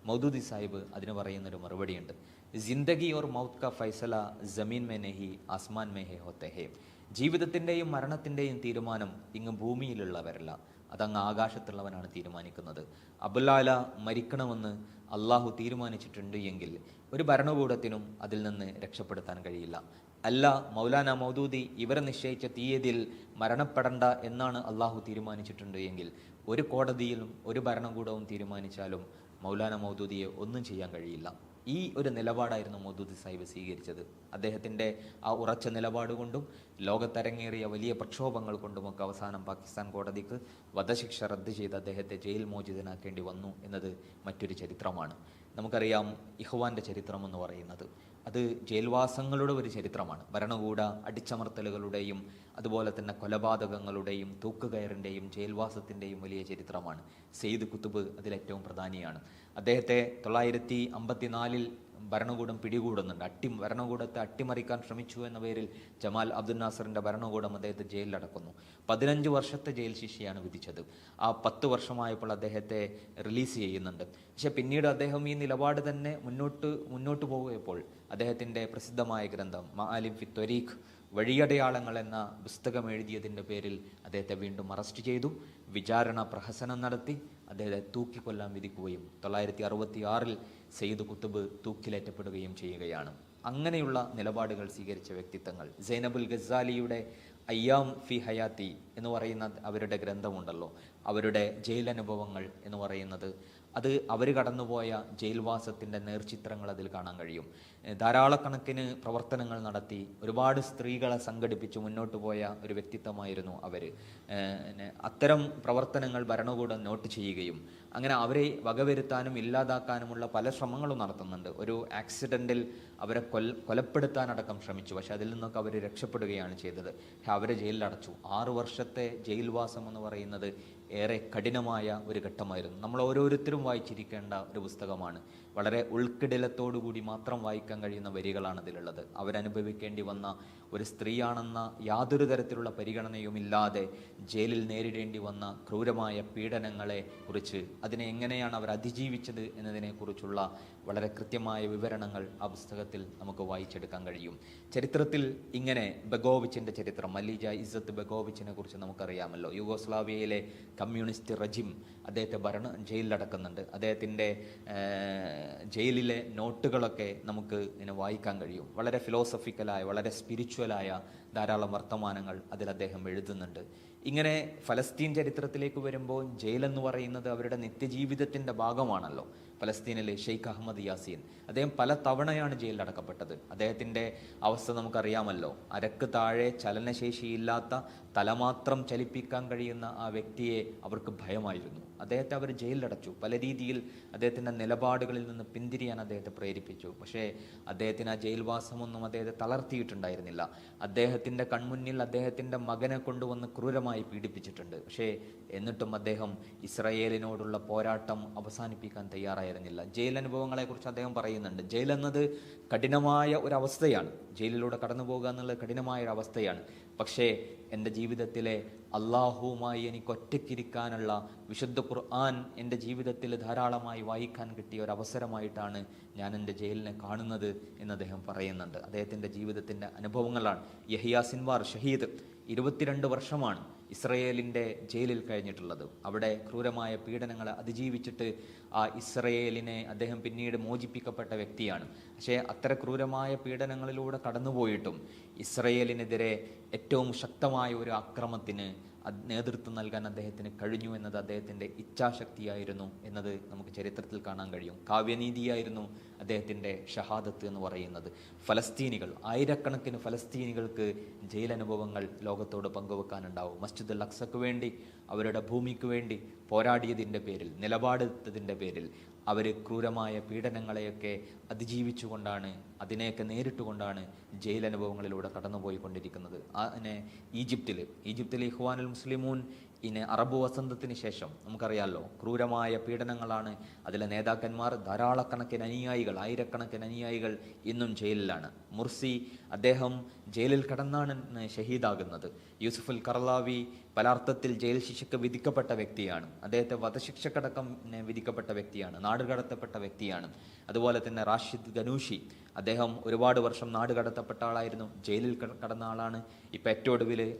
മൗദൂദി സാഹിബ് അതിന് പറയുന്നൊരു മറുപടിയുണ്ട്. ജിന്ദഗി ഓർ മൗത്ത് ക ഫൈസല ജമീൻ മേ നെഹി ആസ്മാൻ മേ ഹേ ജീവിതത്തിന്റെയും മരണത്തിന്റെയും തീരുമാനം ഇങ്ങ് ഭൂമിയിലുള്ളവരല്ല. അതങ്ങ് ആകാശത്തുള്ളവനാണ് തീരുമാനിക്കുന്നത്. അബുലാല മരിക്കണമെന്ന് അള്ളാഹു തീരുമാനിച്ചിട്ടുണ്ട് എങ്കിൽ ഒരു ഭരണകൂടത്തിനും അതിൽ നിന്ന് രക്ഷപ്പെടുത്താൻ കഴിയില്ല. അല്ല മൗലാന മൗദൂദി ഇവരെ നിശ്ചയിച്ച തീയതിയിൽ മരണപ്പെടണ്ട എന്നാണ് അള്ളാഹു തീരുമാനിച്ചിട്ടുണ്ട് എങ്കിൽ ഒരു കോടതിയിലും ഒരു ഭരണകൂടവും തീരുമാനിച്ചാലും മൗലാന മൗദൂദിയെ ഒന്നും ചെയ്യാൻ കഴിയില്ല. ഈ ഒരു നിലപാടായിരുന്നു മൗദൂദി സാഹിബ് സ്വീകരിച്ചത്. അദ്ദേഹത്തിന്റെ ആ ഉറച്ച നിലപാട് കൊണ്ടും ലോകത്തരങ്ങേറിയ വലിയ പ്രക്ഷോഭങ്ങൾ കൊണ്ടുമൊക്കെ അവസാനം പാകിസ്ഥാൻ കോടതിക്ക് വധശിക്ഷ റദ്ദ് ചെയ്ത് അദ്ദേഹത്തെ ജയിൽ മോചിതനാക്കേണ്ടി വന്നു എന്നത് മറ്റൊരു ചരിത്രമാണ്. നമുക്കറിയാം ഇഹ്വാന്റെ ചരിത്രം എന്ന് പറയുന്നത്. അത് ജയിൽവാസങ്ങളുടെ ഒരു ചരിത്രമാണ്. ഭരണകൂട അടിച്ചമർത്തലുകളുടെയും അതുപോലെ തന്നെ കൊലപാതകങ്ങളുടെയും തൂക്കുകയറിന്റെയും ജയിൽവാസത്തിന്റെയും വലിയ ചരിത്രമാണ്. സെയ്ദ് കുത്തുബ് അതിലേറ്റവും പ്രധാനിയാണ്. അദ്ദേഹത്തെ തൊള്ളായിരത്തി അമ്പത്തിനാലിൽ ഭരണകൂടം പിടികൂടുന്നുണ്ട്. അട്ടി ഭരണകൂടത്തെ അട്ടിമറിക്കാൻ ശ്രമിച്ചു എന്ന പേരിൽ ജമാൽ അബ്ദുൽ നാസറിന്റെ ഭരണകൂടം അദ്ദേഹത്തെ ജയിലിലടക്കുന്നു. പതിനഞ്ച് വർഷത്തെ ജയിൽ ശിക്ഷയാണ് വിധിച്ചത്. ആ പത്ത് വർഷമായപ്പോൾ അദ്ദേഹത്തെ റിലീസ് ചെയ്യുന്നുണ്ട്. പക്ഷേ പിന്നീട് അദ്ദേഹം ഈ നിലപാട് തന്നെ മുന്നോട്ട് മുന്നോട്ട് പോകുമ്പോൾ അദ്ദേഹത്തിന്റെ പ്രസിദ്ധമായ ഗ്രന്ഥം മഅലിം ഫി ത്വരീഖ് വഴിയടയാളങ്ങൾ എന്ന പുസ്തകം എഴുതിയതിന്റെ പേരിൽ അദ്ദേഹത്തെ വീണ്ടും അറസ്റ്റ് ചെയ്തു. വിചാരണ പ്രഹസനം നടത്തി. അദ്ദേഹത്തെ തൂക്കിക്കൊല്ലാൻ വിധിക്കുകയും തൊള്ളായിരത്തി അറുപത്തി ആറിൽ സെയ്ദ് കുത്തുബ് തൂക്കിലേറ്റപ്പെടുകയും ചെയ്യുകയാണ്. അങ്ങനെയുള്ള നിലപാടുകൾ സ്വീകരിച്ച വ്യക്തിത്വങ്ങൾ സൈനബുൽ ഗസാലിയുടെ അയ്യാം ഫി ഹയാത്തി എന്ന് പറയുന്ന അവരുടെ ഗ്രന്ഥമുണ്ടല്ലോ. അവരുടെ ജയിലനുഭവങ്ങൾ എന്ന് പറയുന്നത് അത് അവർ കടന്നുപോയ ജയിൽവാസത്തിന്റെ നേർചിത്രങ്ങൾ അതിൽ കാണാൻ കഴിയും. ധാരാളക്കണക്കിന് പ്രവർത്തനങ്ങൾ നടത്തി ഒരുപാട് സ്ത്രീകളെ സംഘടിപ്പിച്ച് മുന്നോട്ട് പോയ ഒരു വ്യക്തിത്വമായിരുന്നു അവർ അത്തരം പ്രവർത്തനങ്ങൾ ഭരണകൂടം നോട്ട് ചെയ്യുകയും അങ്ങനെ അവരെ വകവരുത്താനും ഇല്ലാതാക്കാനുമുള്ള പല ശ്രമങ്ങളും നടത്തുന്നുണ്ട്. ഒരു ആക്സിഡന്റിൽ അവരെ കൊൽ കൊലപ്പെടുത്താനടക്കം ശ്രമിച്ചു. പക്ഷെ അതിൽ നിന്നൊക്കെ അവർ രക്ഷപ്പെടുകയാണ് ചെയ്തത്. അവരെ ജയിലിലടച്ചു. ആറു വർഷത്തെ ജയിൽവാസം എന്ന് പറയുന്നത് ഏറെ കഠിനമായ ഒരു ഘട്ടമായിരുന്നു. നമ്മൾ ഓരോരുത്തരും വായിച്ചിരിക്കേണ്ട ഒരു പുസ്തകമാണ്. വളരെ ഉൾക്കിടലത്തോടുകൂടി മാത്രം വായിക്കാൻ കഴിയുന്ന വരികളാണ് ഇതിലുള്ളത്. അവരനുഭവിക്കേണ്ടി വന്ന ഒരു സ്ത്രീയാണെന്ന യാതൊരു തരത്തിലുള്ള പരിഗണനയുമില്ലാതെ ജയിലിൽ നേരിടേണ്ടി വന്ന ക്രൂരമായ പീഡനങ്ങളെ കുറിച്ച് അതിനെ എങ്ങനെയാണ് അവർ അതിജീവിച്ചത് എന്നതിനെക്കുറിച്ചുള്ള വളരെ കൃത്യമായ വിവരണങ്ങൾ ആ പുസ്തകത്തിൽ നമുക്ക് വായിച്ചെടുക്കാൻ കഴിയും. ചരിത്രത്തിൽ ഇങ്ങനെ ബഗോവിച്ചിന്റെ ചരിത്രം മല്ലിജ ഇസത്ത് ബഗോവിച്ചിനെ കുറിച്ച് നമുക്കറിയാമല്ലോ. യുഗോസ്ലാവിയയിലെ കമ്മ്യൂണിസ്റ്റ് റജിം അദ്ദേഹത്തെ ഭരണ ജയിലിലടക്കുന്നുണ്ട്. അദ്ദേഹത്തിന്റെ ജയിലിലെ നോട്ടുകളൊക്കെ നമുക്ക് ഇങ്ങനെ വായിക്കാൻ കഴിയും. വളരെ ഫിലോസഫിക്കലായ വളരെ സ്പിരിച്വലായ ധാരാളം വർത്തമാനങ്ങൾ അതിൽ അദ്ദേഹം എഴുതുന്നുണ്ട്. ഇങ്ങനെ ഫലസ്തീൻ ചരിത്രത്തിലേക്ക് വരുമ്പോൾ ജയിലെന്ന് പറയുന്നത് അവരുടെ നിത്യജീവിതത്തിന്റെ ഭാഗമാണല്ലോ. ഫലസ്തീനിലെ ഷെയ്ഖ് അഹമ്മദ് യാസീൻ. അദ്ദേഹം പല തവണയാണ് ജയിലിലടക്കപ്പെട്ടത് അദ്ദേഹത്തിന്റെ അവസ്ഥ നമുക്കറിയാമല്ലോ. അരക്ക് താഴെ ചലനശേഷിയില്ലാത്ത തലമാത്രം ചലിപ്പിക്കാൻ കഴിയുന്ന ആ വ്യക്തിയെ അവർക്ക് ഭയമായിരുന്നു. അദ്ദേഹത്തെ അവർ ജയിലിലടച്ചു. പല രീതിയിൽ അദ്ദേഹത്തിന്റെ നിലപാടുകളിൽ നിന്ന് പിന്തിരിയാൻ അദ്ദേഹത്തെ പ്രേരിപ്പിച്ചു. പക്ഷേ അദ്ദേഹത്തിന് ആ ജയിൽവാസമൊന്നും അദ്ദേഹത്തെ തളർത്തിയിട്ടുണ്ടായിരുന്നില്ല. അദ്ദേഹത്തിന്റെ കൺമുന്നിൽ അദ്ദേഹത്തിന്റെ മകനെ കൊണ്ടുവന്ന് ക്രൂരമായി പീഡിപ്പിച്ചിട്ടുണ്ട്. പക്ഷേ എന്നിട്ടും അദ്ദേഹം ഇസ്രയേലിനോടുള്ള പോരാട്ടം അവസാനിപ്പിക്കാൻ തയ്യാറായിരുന്നില്ല. ജയിൽ അനുഭവങ്ങളെക്കുറിച്ച് അദ്ദേഹം പറയുന്നുണ്ട്. ജയിലെന്നത് കഠിനമായ ഒരു അവസ്ഥയാണ്. ജയിലിലൂടെ കടന്നു പോകുക എന്നുള്ളത് കഠിനമായ ഒരു അവസ്ഥയാണ്. പക്ഷേ എന്റെ ജീവിതത്തിലെ അള്ളാഹുവുമായി എനിക്ക് ഒറ്റയ്ക്കിരിക്കാനുള്ള വിശുദ്ധ ഖുർആൻ എന്റെ ജീവിതത്തിൽ ധാരാളമായി വായിക്കാൻ കിട്ടിയ ഒരു അവസരമായിട്ടാണ് ഞാൻ എന്റെ ജയിലിനെ കാണുന്നത് എന്ന് അദ്ദേഹം പറയുന്നുണ്ട്. അദ്ദേഹത്തിന്റെ ജീവിതത്തിന്റെ അനുഭവങ്ങളാണ്. യഹിയ സിൻവാർ ഷഹീദ് ഇരുപത്തിരണ്ട് വർഷമാണ്. ഇസ്രയേലിന്റെ ജയിലിൽ കഴിഞ്ഞിട്ടുള്ളത്. അവിടെ ക്രൂരമായ പീഡനങ്ങൾ അതിജീവിച്ചിട്ട് ആ ഇസ്രയേലിനെ അദ്ദേഹം പിന്നീട് മോചിപ്പിക്കപ്പെട്ട വ്യക്തിയാണ്. പക്ഷേ അത്ര ക്രൂരമായ പീഡനങ്ങളിലൂടെ കടന്നുപോയിട്ടും ഇസ്രയേലിനെതിരെ ഏറ്റവും ശക്തമായ ഒരു അക്രമത്തിന് നേതൃത്വം നൽകാൻ അദ്ദേഹത്തിന് കഴിഞ്ഞു എന്നത് അദ്ദേഹത്തിന്റെ ഇച്ഛാശക്തിയായിരുന്നു എന്നത് നമുക്ക് ചരിത്രത്തിൽ കാണാൻ കഴിയും. കാവ്യനീതിയായിരുന്നു അദ്ദേഹത്തിന്റെ ഷഹാദത്ത് എന്ന് പറയുന്നത്. ഫലസ്തീനികൾ ആയിരക്കണക്കിന് ഫലസ്തീനികൾക്ക് ജയിലനുഭവങ്ങൾ ലോകത്തോട് പങ്കുവെക്കാനുണ്ടാവും. മസ്ജിദുൽ അക്സക്ക് വേണ്ടി അവരുടെ ഭൂമിക്ക് വേണ്ടി പോരാടിയതിന്റെ പേരിൽ നിലപാടെടുത്തതിന്റെ പേരിൽ അവർ ക്രൂരമായ പീഡനങ്ങളെയൊക്കെ അതിജീവിച്ചുകൊണ്ടാണ് അതിനെയൊക്കെ നേരിട്ടുകൊണ്ടാണ് ജയിലനുഭവങ്ങളിലൂടെ കടന്നുപോയിക്കൊണ്ടിരിക്കുന്നത്. അതിനെ ഈജിപ്തിൽ ഈജിപ്തിൽ ഇഹ്വാനുൽ മുസ്ലിമൂൻ ഇനി അറബ് വസന്തത്തിന് ശേഷം നമുക്കറിയാമല്ലോ ക്രൂരമായ പീഡനങ്ങളാണ് അതിലെ നേതാക്കന്മാർ ധാരാളക്കണക്കിന് അനുയായികൾ ആയിരക്കണക്കിന് അനുയായികൾ ഇന്നും ജയിലിലാണ്. മുർസി അദ്ദേഹം ജയിലിൽ കടന്നാണ് ഷഹീദാകുന്നത്. യൂസുഫുൽ കർലാവി പല അർത്ഥത്തിൽ ജയിൽ ശിക്ഷയ്ക്ക് വിധിക്കപ്പെട്ട വ്യക്തിയാണ്. അദ്ദേഹത്തെ വധശിക്ഷക്കടക്കം വിധിക്കപ്പെട്ട വ്യക്തിയാണ്. നാടുകടത്തപ്പെട്ട വ്യക്തിയാണ്. അതുപോലെ തന്നെ റാഷിദ് ഗനൂഷി അദ്ദേഹം ഒരുപാട് വർഷം നാട് കടത്തപ്പെട്ട ആളായിരുന്നു. ജയിലിൽ കടന്ന ആളാണ്. ഇപ്പം ഏറ്റവും ഒടുവിൽ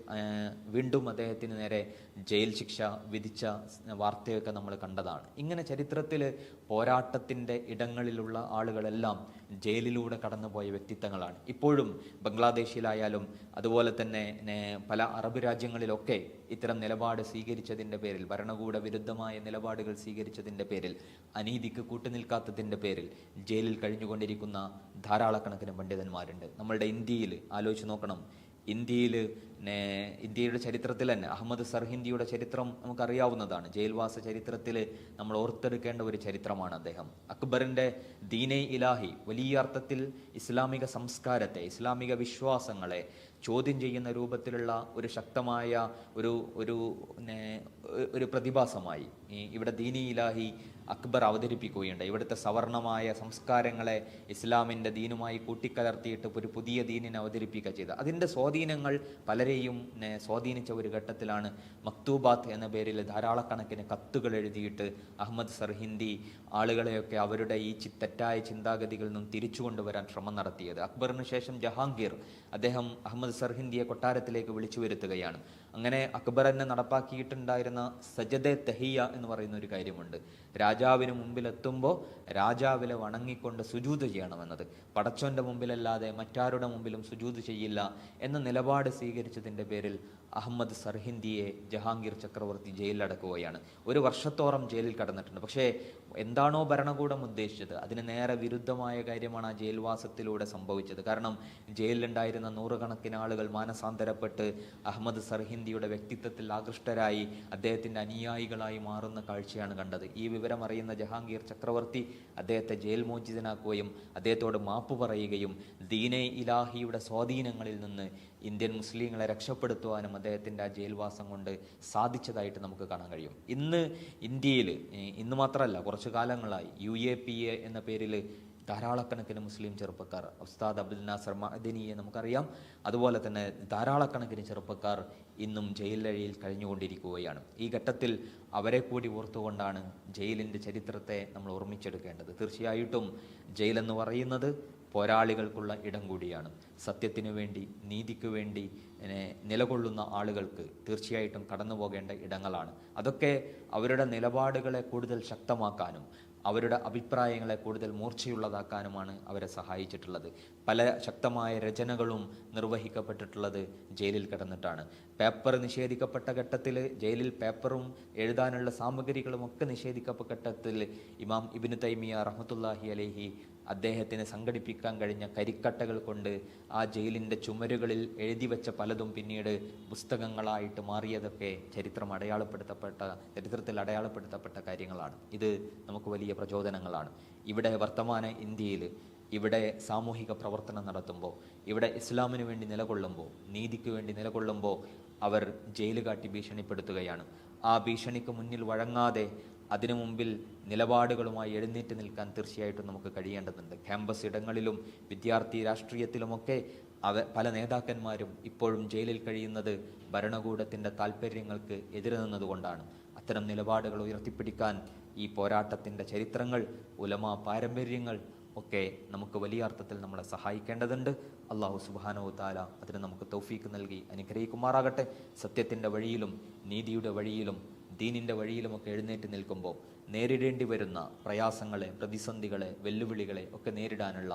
വീണ്ടും അദ്ദേഹത്തിന് നേരെ ജയിൽ ശിക്ഷ വിധിച്ച വാർത്തയൊക്കെ നമ്മൾ കണ്ടതാണ്. ഇങ്ങനെ ചരിത്രത്തിൽ പോരാട്ടത്തിന്റെ ഇടങ്ങളിലുള്ള ആളുകളെല്ലാം ജയിലിലൂടെ കടന്നുപോയ വ്യക്തിത്വങ്ങളാണ്. ഇപ്പോഴും ബംഗ്ലാദേശിലായാലും അതുപോലെ തന്നെ പല അറബ് രാജ്യങ്ങളിലൊക്കെ ഇത്തരം നിലപാട് സ്വീകരിച്ചതിന്റെ പേരിൽ ഭരണകൂട വിരുദ്ധമായ നിലപാടുകൾ സ്വീകരിച്ചതിന്റെ പേരിൽ അനീതിക്ക് കൂട്ടുനിൽക്കാത്തതിന്റെ പേരിൽ ജയിലിൽ കഴിഞ്ഞുകൊണ്ടിരിക്കുന്ന ധാരാളക്കണക്കിന് പണ്ഡിതന്മാരുണ്ട്. നമ്മളുടെ ഇന്ത്യയിൽ ആലോചിച്ച് നോക്കണം. ഇന്ത്യയിൽ ഇന്ത്യയുടെ ചരിത്രത്തിൽ തന്നെ അഹമ്മദ് സർഹിന്ദിയുടെ ചരിത്രം നമുക്കറിയാവുന്നതാണ്. ജയിൽവാസ ചരിത്രത്തിൽ നമ്മൾ ഓർത്തെടുക്കേണ്ട ഒരു ചരിത്രമാണ് അദ്ദേഹം. അക്ബറിന്റെ ദീനെ ഇലാഹി വലിയ അർത്ഥത്തിൽ ഇസ്ലാമിക സംസ്കാരത്തെ ഇസ്ലാമിക വിശ്വാസങ്ങളെ ചോദ്യം ചെയ്യുന്ന രൂപത്തിലുള്ള ഒരു ശക്തമായ ഒരു ഒരു ഒരു പ്രതിഭാസമായി ഇവിടെ ദീനി ഇലാഹി അക്ബർ അവതരിപ്പിക്കുകയുണ്ട് ഇവിടുത്തെ സവർണമായ സംസ്കാരങ്ങളെ ഇസ്ലാമിന്റെ ദീനുമായി കൂട്ടിക്കലർത്തിയിട്ട് ഒരു പുതിയ ദീനിനെ അവതരിപ്പിക്കുക ചെയ്ത. അതിന്റെ സ്വാധീനങ്ങൾ പലരെയും സ്വാധീനിച്ച ഒരു ഘട്ടത്തിലാണ് മക്തൂബാത്ത് എന്ന പേരിൽ ധാരാളക്കണക്കിന് കത്തുകൾ എഴുതിയിട്ട് അഹമ്മദ് സർഹിന്ദി ആളുകളെയൊക്കെ അവരുടെ ഈ തെറ്റായ ചിന്താഗതികളിൽ നിന്നും തിരിച്ചു കൊണ്ടുവരാൻ ശ്രമം നടത്തിയത്. അക്ബറിന് ശേഷം ജഹാംഗീർ അദ്ദേഹം അഹമ്മദ് സർഹിന്ദിയെ കൊട്ടാരത്തിലേക്ക് വിളിച്ചു വരുത്തുകയാണ്. അങ്ങനെ അക്ബർ എന്നെ നടപ്പാക്കിയിട്ടുണ്ടായിരുന്ന സജദെ തെഹിയ എന്ന് പറയുന്ന ഒരു കാര്യമുണ്ട്. രാജാവിന് മുമ്പിലെത്തുമ്പോൾ രാജാവിലെ വണങ്ങിക്കൊണ്ട് സുജൂത് ചെയ്യണമെന്നത്. പടച്ചോന്റെ മുമ്പിലല്ലാതെ മറ്റാരുടെ മുമ്പിലും സുജൂത് ചെയ്യില്ല എന്ന നിലപാട് സ്വീകരിച്ചതിന്റെ പേരിൽ അഹമ്മദ് സർഹിന്ദിയെ ജഹാംഗീർ ചക്രവർത്തി ജയിലിലടക്കുകയാണ് ഒരു വർഷത്തോളം ജയിലിൽ കടന്നിട്ടുണ്ട്. പക്ഷേ എന്താണോ ഭരണകൂടം ഉദ്ദേശിച്ചത് അതിന് നേരെ വിരുദ്ധമായ കാര്യമാണ് ആ ജയിൽവാസത്തിലൂടെ സംഭവിച്ചത്. കാരണം ജയിലിലുണ്ടായിരുന്ന നൂറുകണക്കിന് ആളുകൾ മാനസാന്തരപ്പെട്ട് അഹമ്മദ് സർഹിന്ദിയുടെ വ്യക്തിത്വത്തിൽ ആകൃഷ്ടരായി അദ്ദേഹത്തിന്റെ അനുയായികളായി മാറുന്ന കാഴ്ചയാണ് കണ്ടത്. ഈ വിവരം അറിയുന്ന ജഹാംഗീർ ചക്രവർത്തി അദ്ദേഹത്തെ ജയിൽ മോചിതനാക്കുകയും അദ്ദേഹത്തോട് മാപ്പ് പറയുകയും ദീനെ ഇലാഹിയുടെ സ്വാധീനങ്ങളിൽ നിന്ന് ഇന്ത്യൻ മുസ്ലിങ്ങളെ രക്ഷപ്പെടുത്തുവാനും അദ്ദേഹത്തിന്റെ ആ ജയിൽവാസം കൊണ്ട് സാധിച്ചതായിട്ട് നമുക്ക് കാണാൻ കഴിയും. ഇന്ന് ഇന്ത്യയിൽ ഇന്ന് മാത്രമല്ല കുറച്ചു കാലങ്ങളായി യു എ പി എ എന്ന പേരിൽ ധാരാളക്കണക്കിന് മുസ്ലിം ചെറുപ്പക്കാർ ഉസ്താദ് അബ്ദുൽ നാസർ മഅദനിയെ നമുക്കറിയാം. അതുപോലെ തന്നെ ധാരാളക്കണക്കിന് ചെറുപ്പക്കാർ ഇന്നും ജയിലഴിയിൽ കഴിഞ്ഞുകൊണ്ടിരിക്കുകയാണ്. ഈ ഘട്ടത്തിൽ അവരെ കൂടി ഓർത്തുകൊണ്ടാണ് ജയിലിന്റെ ചരിത്രത്തെ നമ്മൾ ഓർമ്മിച്ചെടുക്കേണ്ടത്. തീർച്ചയായിട്ടും ജയിലെന്ന് പറയുന്നത് പോരാളികൾക്കുള്ള ഇടം കൂടിയാണ്. സത്യത്തിനു വേണ്ടി നീതിക്ക് വേണ്ടി നിലകൊള്ളുന്ന ആളുകൾക്ക് തീർച്ചയായിട്ടും കടന്നു പോകേണ്ട ഇടങ്ങളാണ്. അതൊക്കെ അവരുടെ നിലപാടുകളെ കൂടുതൽ ശക്തമാക്കാനും അവരുടെ അഭിപ്രായങ്ങളെ കൂടുതൽ മൂർച്ചയുള്ളതാക്കാനുമാണ് അവരെ സഹായിച്ചിട്ടുള്ളത്. പല ശക്തമായ രചനകളും നിർവഹിക്കപ്പെട്ടിട്ടുള്ളത് ജയിലിൽ കിടന്നിട്ടാണ്. പേപ്പർ നിഷേധിക്കപ്പെട്ട ഘട്ടത്തിൽ ജയിലിൽ പേപ്പറും എഴുതാനുള്ള സാമഗ്രികളും ഒക്കെ നിഷേധിക്കപ്പെട്ട ഘട്ടത്തിൽ ഇമാം ഇബിന് തൈമിയ റഹമത്തുല്ലാഹി അലൈഹി അദ്ദേഹത്തിന് സംഘടിപ്പിക്കാൻ കഴിഞ്ഞ കരിക്കട്ടകൾ കൊണ്ട് ആ ജയിലിന്റെ ചുമരുകളിൽ എഴുതി വെച്ച പലതും പിന്നീട് പുസ്തകങ്ങളായിട്ട് മാറിയതൊക്കെ ചരിത്രം അടയാളപ്പെടുത്തപ്പെട്ട ചരിത്രത്തിൽ അടയാളപ്പെടുത്തപ്പെട്ട കാര്യങ്ങളാണ്. ഇത് നമുക്ക് വലിയ പ്രചോദനങ്ങളാണ്. ഇവിടെ വർത്തമാന ഇന്ത്യയിൽ ഇവിടെ സാമൂഹിക പ്രവർത്തനം നടത്തുമ്പോൾ ഇവിടെ ഇസ്ലാമിന് വേണ്ടി നിലകൊള്ളുമ്പോൾ നീതിക്ക് വേണ്ടി നിലകൊള്ളുമ്പോൾ അവർ ജയിൽ കാട്ടി ഭീഷണിപ്പെടുത്തുകയാണ്. ആ ഭീഷണിക്ക് മുന്നിൽ വഴങ്ങാതെ അതിനു മുമ്പിൽ നിലപാടുകളുമായി എഴുന്നേറ്റ് നിൽക്കാൻ തീർച്ചയായിട്ടും നമുക്ക് കഴിയേണ്ടതുണ്ട്. ക്യാമ്പസ് ഇടങ്ങളിലും വിദ്യാർത്ഥി രാഷ്ട്രീയത്തിലുമൊക്കെ അവ പല നേതാക്കന്മാരും ഇപ്പോഴും ജയിലിൽ കഴിയുന്നത് ഭരണകൂടത്തിന്റെ താല്പര്യങ്ങൾക്ക് എതിരെ നിന്നതുകൊണ്ടാണ്. അത്തരം നിലപാടുകൾ ഉയർത്തിപ്പിടിക്കാൻ ഈ പോരാട്ടത്തിന്റെ ചരിത്രങ്ങൾ ഉലമ പാരമ്പര്യങ്ങൾ ഒക്കെ നമുക്ക് വലിയ അർത്ഥത്തിൽ നമ്മളെ സഹായിക്കേണ്ടതുണ്ട്. അള്ളാഹു സുബാനോ താല അതിന് നമുക്ക് തൗഫീക്ക് നൽകി അനുഗ്രഹിക്കുമാറാകട്ടെ. സത്യത്തിന്റെ വഴിയിലും നീതിയുടെ വഴിയിലും ദീനിന്റെ വഴിയിലുമൊക്കെ എഴുന്നേറ്റ് നിൽക്കുമ്പോൾ നേരിടേണ്ടി വരുന്ന പ്രയാസങ്ങളെ പ്രതിസന്ധികളെ വെല്ലുവിളികളെ ഒക്കെ നേരിടാനുള്ള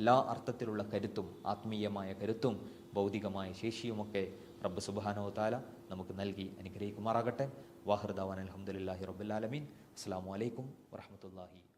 എല്ലാ അർത്ഥത്തിലുള്ള കരുത്തും ആത്മീയമായ കരുത്തും ഭൗതികമായ ശേഷിയുമൊക്കെ റബ്ബ് സുബാനോ താല നമുക്ക് നൽകി അനുഗ്രഹിക്കുമാറാകട്ടെ. വാഹൃദാവാൻ അലഹമുല്ലാഹി റബ്ബുലാലമീൻ അസ്സാം വലൈക്കും വറഹമത്തല്ലാഹി